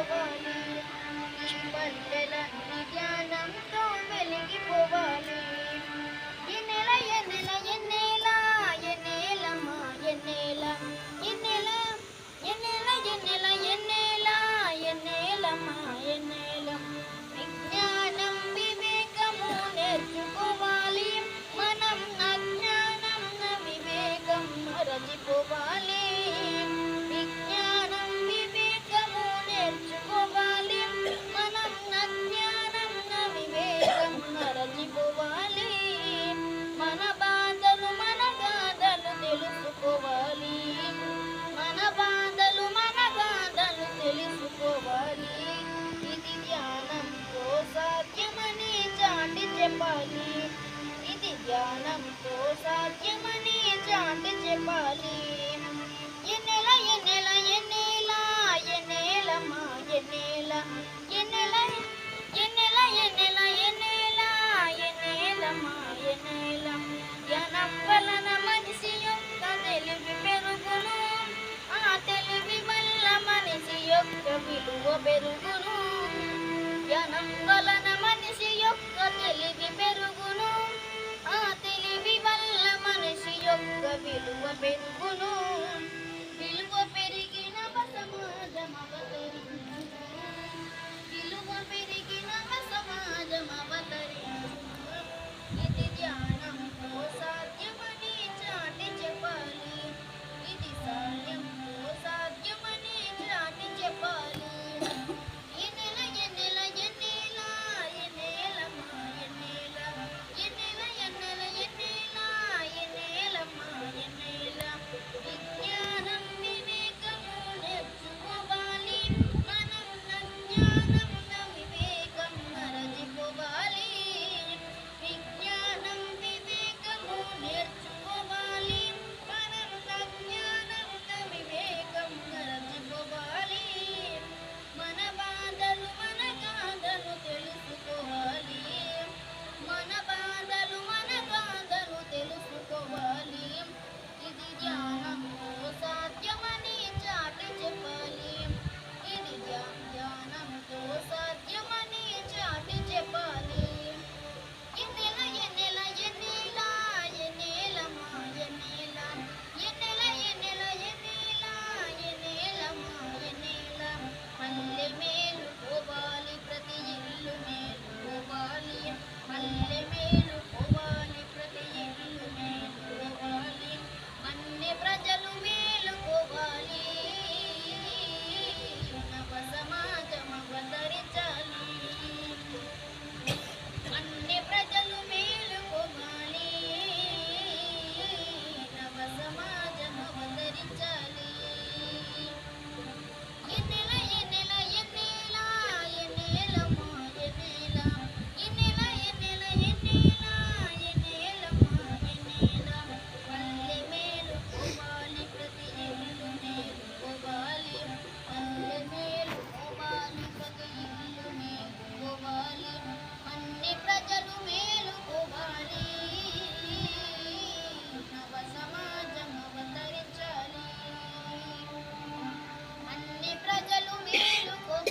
over. ధ్యానంతో సాధ్యమని చాటి చెప్పాలి. ఎన్నెల ఎన్నెల ఎన్నేల ఎన్నేల మా ఎన్నేల ఎన్నెల ఎన్నెల ఎన్నెల ఎన్నేల ఎన్నేల మా ఎన్నేల ధ్యానం వలన మనిషి యొక్క తెలివి పెరుగును. ఆ తెలివి వల్ల మనిషి యొక్క విలువ పెరుగును. ధ్యానం వలన మనిషి యొక్క తెలివి పెరుగు وبالقوة بالجنون